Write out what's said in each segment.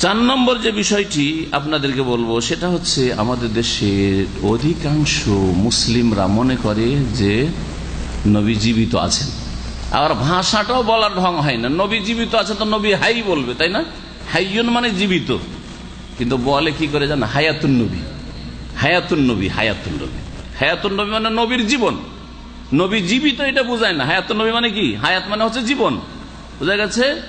চার নম্বর যে বিষয়টি আপনাদেরকে বলব, সেটা হচ্ছে আমাদের দেশের অধিকাংশ মুসলিমরা মনে করে যে নবী জীবিত আছেন। আর ভাষাটাও বলার ঢং হয় না। নবী জীবিত আছেন তো নবী হাই বলবে, তাই না? হাইয়ন মানে জীবিত। কিন্তু বলে কি করে জান হায়াতুন নবী। হায়াতুন নবী হায়াতুন নবী। হায়াতুন নবী মানে নবীর জীবন। নবী জীবিত এটা বোঝায় না। হায়াতুন নবী মানে কি? হায়াত মানে হচ্ছে জীবন। বোঝা গেছে?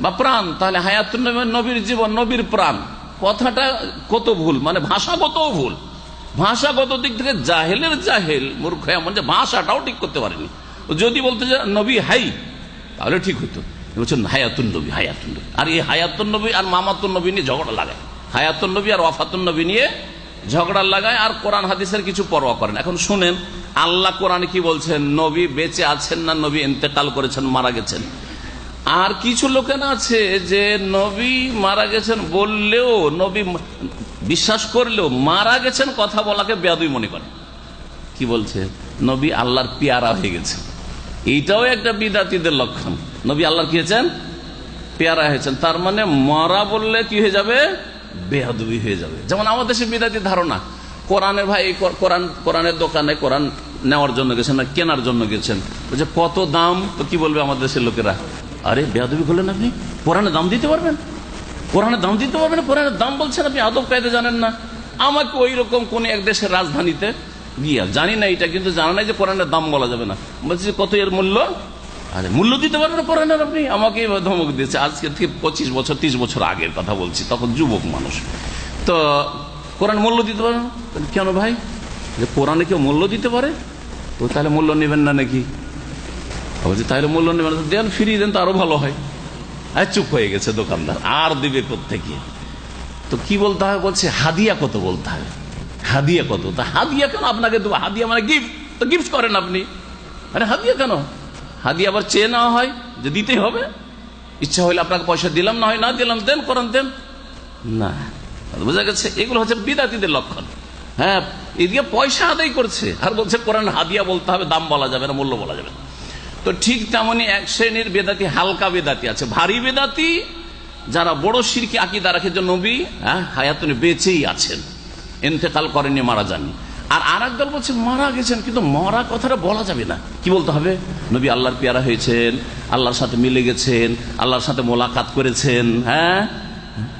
বা প্রাণ, তাহলে হায়াতুন মানে নবীর জীবন, নবীর প্রাণ। কথাটা কত ভুল মানে ভাষাগত ভুল। ভাষাগত দিক থেকে জাহেলের জাহেল, মূর্খ এমন যে ভাষাটাও ঠিক করতে পারেনি। যদি বলতে যে নবী হাই, তাহলে ঠিক হতো বলছেন, হায়াতুন নবী হায়াতুন নবী। আর এই হায়াতুন নবী আর মামাতুন নবী নিয়ে ঝগড়া লাগায়। হায়াতুন নবী আর ওয়াফাতুন নবী নিয়ে ঝগড়া লাগায় আর কোরআন হাদিসের কিছু পরোয়া করেন। এখন শুনেন, আল্লাহ কোরআনে কি বলছেন? নবী বেঁচে আছেন না নবী ইন্তেকাল করেছেন, মারা গেছেন? আর কিছু লোকের আছে যে নবী মারা গেছেন বললেও, নবী বিশ্বাস করলেও মারা গেছেন কথা বলাকে বেয়াদুই মনে করে। কি বলছে? নবী আল্লাহর পেয়ারা হয়ে গেছে। এইটাও একটা বিদাতিদের লক্ষণ। নবী আল্লাহর কি হয়েছেন? পেয়ারা হয়েছেন। তার মানে মরা বললে কি হয়ে যাবে? বেহাদুবি হয়ে যাবে। যেমন আমাদের দেশে বিদাতির ধারণা, কোরআনের ভাই কোরআন, কোরআনের দোকানে কোরআন নেওয়ার জন্য গেছেন না, কেনার জন্য গেছেন। বলছে, কত দাম? তো কি বলবে আমাদের দেশের লোকেরা? আরে বেহাদুবি করলেন আপনি? কোরআনে দাম দিতে পারবেন? কোরআনে দাম দিতে পারবেন? কোরআনের দাম বলছেন আপনি, আদব কায়দে জানেন না। আমাকে ওই রকম কোন এক দেশের রাজধানীতে গিয়া, জানি না এটা, কিন্তু জানা নাই যে কোরআনের দাম বলা যাবে না। বলছি কত এর মূল্য? আরে মূল্য দিতে পারবেন কোরআনের আপনি? আমাকে ধমক দিয়েছে। আজকে থেকে পঁচিশ বছর, তিরিশ বছর আগের কথা বলছি, তখন যুবক মানুষ। তো কোরআন মূল্য দিতে পারেন কেন ভাই? যে কোরআনে কেউ মূল্য দিতে পারে? তো তাহলে মূল্য নেবেন না নাকি? বলছি, তাহলে মূল্য নেবেন দেন ফিরিয়ে দেন তো আরও ভালো হয়। আর, চুপ হয়ে গেছে দোকানদার, আর দিবে থেকে তো কি বলতে হবে? বলছে, হাদিয়া কত বলতে হবে? হাদিয়া কত? তা হাদিয়া কেন আপনাকে দেবো? হাদিয়া মানে গিফট তো গিফট করেন আপনি। আরে, হাদিয়া কেন? হাদিয়া আবার চেয়ে নেওয়া হয়, যে দিতেই হবে। ইচ্ছা হইলে আপনাকে পয়সা দিলাম, না হয় না দিলাম, দেন, করেন, দেন। না। বোঝা গেছে, এগুলো হচ্ছে বিদাতিদের লক্ষণ। হ্যাঁ এদিকে পয়সা আদায় করছে। আর বলছে কোরআন হাদিয়া বলতে হবে, দাম বলা যাবে না, মূল্য বলা যাবে না। তো ঠিক তেমনই এক শ্রেণির বেদাতি, হালকা বেদাতি আছে। ভারী বেদাতি, যারা বড় সিরকি আকিদা রাখে যে নবী হ্যাঁ হায়াতনে বেঁচেই আছেন। এন্তেকাল করেনি মারা যাননি। আর আর দল বলছে, মারা গেছেন, কিন্তু মরা কথাটা বলা যাবে না। কি বলতে হবে? নবী আল্লাহর পেয়ারা হয়েছেন, আল্লাহর সাথে মিলে গেছেন, আল্লাহর সাথে মোলাকাত করেছেন হ্যাঁ?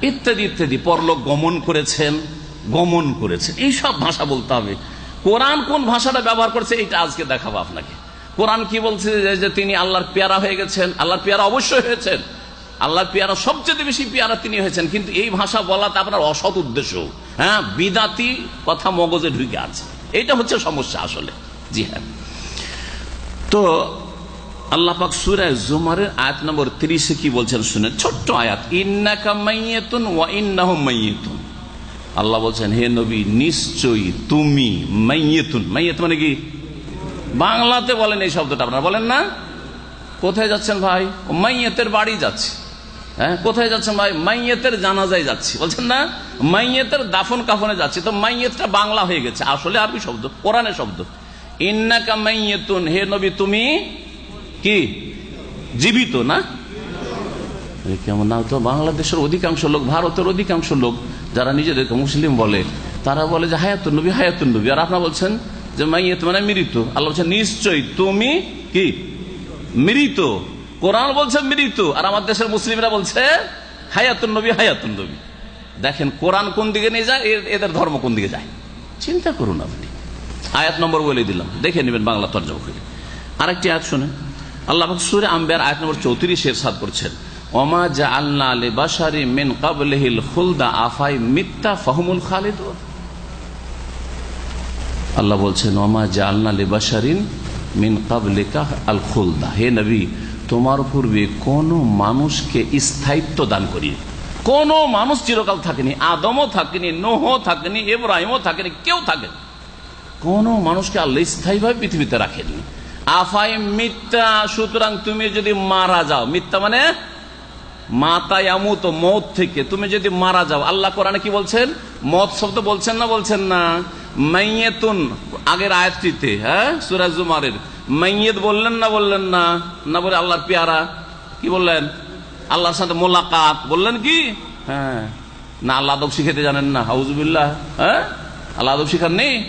ইত্যাদি ইত্যাদি, পরলোক গমন করেছেন গমন করেছেন। এইসব ভাষা বলতে হবে। কোরআন কোন ভাষাটা ব্যবহার করছে এটা আজকে দেখাবো আপনাকে। কোরআন কি বলছে যে তিনি আল্লাহর পেয়ারা হয়ে গেছেন? আল্লাহর পেয়ারা অবশ্যই হয়েছেন। আল্লাহর পেয়ারা সবচেয়ে বেশি পেয়ারা তিনি হয়েছেন। কিন্তু এই ভাষা বলাতে আপনার অসৎ উদ্দেশ্য। হ্যাঁ বিদাতি কথা মগজে ঢুকে আছে। এটা হচ্ছে সমস্যা আসলে। জি হ্যাঁ। তো আল্লাহ পাক সুরায় জুমারের আয়াত নম্বর তিরিশে কি বলছেন শুনে ছোট্ট আয়াত। ইন্নাকা মাইয়েতুন ওয়া ইন্নাহ মাইয়েতুন। আল্লাহ বলছেন, হে নবী, নিশ্চয়ই তুমি মাইয়েতুন। মাইয়েত মানে কি? বাংলাতে বলেন এই শব্দটা আপনারা। বলেন না? কোথায় যাচ্ছেন ভাই? মাইয়েতের বাড়ি যাচ্ছে। হ্যাঁ কোথায় যাচ্ছেন ভাই? মাইয়েতের জানাজায় যাচ্ছি। বলছেন না? মাইয়েতের দাফন কাফনে যাচ্ছি। তো মাইয়েতটা বাংলা হয়ে গেছে। আসলে আরবি শব্দ, কোরআনের শব্দ। ইন্নাকা মাইয়েতুন, হে নবী, তুমি কি? জীবিত, না? কেমন না, তো বাংলাদেশের অধিকাংশ লোক, ভারতের অধিকাংশ লোক, যারা নিজেদেরকে মুসলিম বলে, তারা বলে যে হায়াতুন নবী হায়াতুন নবী। আর আপনারা বলছেন যে মাইয়েত মানে মৃত। আল্লাহ বলছেন নিশ্চয়ই তুমি কি? মৃত। কোরআন বলছে মৃত। আর আমার দেশের মুসলিমরা বলছে, হায়াতুন নবী হায়াতুন নবী। দেখেন, কোরআন কোন দিকে নিয়ে যায় এদের ধর্ম কোন দিকে যায়? চিন্তা করুন আপনি। আয়াত নম্বর বলে দিলাম। দেখে নেবেন বাংলা তর্জমা করে। আরেকটি আয়াত শুনে আল্লাহ সুরে আম্বের আয়াত নম্বর চৌত্রিশের সাদ করছেন, ওমা জা আল্লাহ আলী বাসারি মেন কাবলেহিল খুলদা, আফাই মিথ্যা ফহমুল খালিদ আল্লাহ বলছেন ওমা জা আল্লাহ আলী বাসারিন মিন কাবলিকা আল খুলদা হে নবী, তোমার পূর্বে কোন মানুষকে স্থায়িত্ব দান করি কোন মানুষ চিরকাল থাকেনি। আদমও থাকেনি নোহ থাকেনি এব্রাহিমও থাকেনি, কেউ থাকেনি। কোন মানুষকে আল্লাহ স্থায়ীভাবে পৃথিবীতে রাখেননি। আফাই মিথ্যা, সুতরাং তুমি যদি মারা যাও, মিথ্যা মানে মাতায় আমুত মত থেকে তুমি যদি মারা যাও, আল্লাহ কোরআনে কি বলছেন? মত শব্দ বলছেন না বলছেন না? মাইয়েতুন, আগের আয়াতটিতে হ্যাঁ? সুরাজুমারের মাইয়েত বললেন না বললেন না? না বলে আল্লাহর পেয়ারা? কি বললেন? আল্লাহর সাথে মোলাকাত। বললেন কি? হ্যাঁ। না, আল্লাহ আদব শিখাতে জানেন না, হাউজুবিল্লাহ। হ্যাঁ? আল্লাহ আদব শিখাননি?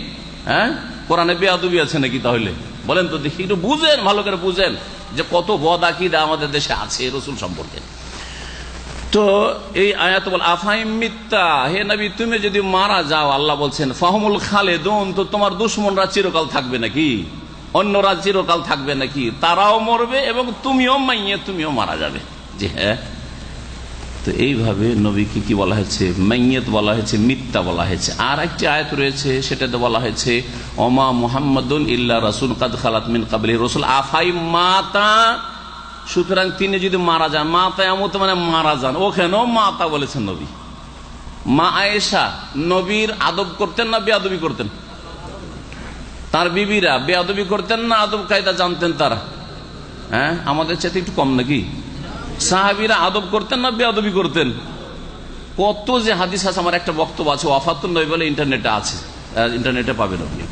হ্যাঁ? কোরআনে বেয়াদবি আছে নাকি তাহলে? বলেন তো দেখি, একটু বুঝেন, ভালো করে বুঝেন যে কত বদ আকিদা আমাদের দেশে আছে রসুল সম্পর্কে। তো এই আয়াত বল আফাইম মিথ্যা। হে নবী, তুমি যদি মারা যাও, আল্লাহ বলছেন, ফাহমুল খালেদুন তো তোমার দুশ্মনরা চিরকাল থাকবে নাকি? অন্যরা চিরকাল থাকবে নাকি? তারাও মরবে এবং তুমিও মাইয়ে, তুমিও মারা যাবে। যে হ্যাঁ। তো এইভাবে নবীকে কি বলা হয়েছে? মাইয়েত বলা হয়েছে, মিথ্যা বলা হয়েছে। আর একটি আয়াত রয়েছে, সেটাতে বলা হয়েছে অমা মোহাম্মদুন ইল্লা রসুল কাদ খালাত মিন কাবলি রসুল আফাই মাতা সুতরাং তিনি যদি মারা যান মাতা এমত মানে মারা যান। ওখানেও মাতা বলেছেন নবী। মা আয়েশা নবীর আদব করতেন না বেয়াদবি করতেন? তার বিবিরা বেয়াদবি করতেন না, আদব কায়দা জানতেন তারা? হ্যাঁ? আমাদের চাইতে একটু কম নাকি? সাহাবিরা আদব করতেন না বেয়াদবি করতেন? কত যে হাদিস আছে, আমার একটা বক্তব্য আছে ওয়াফাতুল নবী বলে ইন্টারনেটে আছে। ইন্টারনেটে পাবেন আপনি।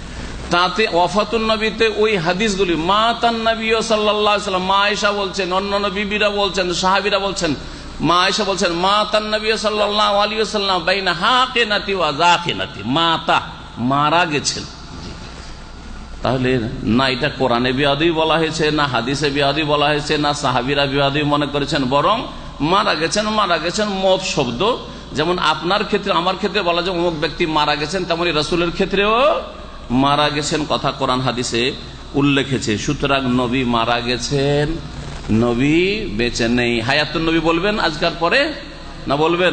তাতে ওয়াফাতুল নবীতে ওই হাদিসগুলি, মা তান নবী সাল্লাম, মা আয়সা বলছেন অন্যান্য বিবিরা বলছেন, সাহাবিরা বলছেন, মা আয়সা বলছেন, মা তান নবী সাল্লাহ সাল্লাম, বাইনা হাকে নাতি ওয়া জাকে নাতি মাতা মারা গেছেন। তাহলে না এটা কোরআনে বিয়াদি বলা হয়েছে, না হাদিসে বিয়াদি বলা হয়েছে, না সাহাবিরা বিয়াদি মনে করেছেন, বরং মারা গেছেন মারা গেছেন মত শব্দ। যেমন আপনার ক্ষেত্রে, আমার ক্ষেত্রে বলা যায়, অমুক ব্যক্তি মারা গেছেন, তেমনি রসুলের ক্ষেত্রেও মারা গেছেন কথা কোরআন হাদিসে উল্লেখেছে। সুতরাং নবী মারা গেছেন, নবী বেঁচে নেই। হায়াতুল নবী বলবেন আজকার পরে না বলবেন?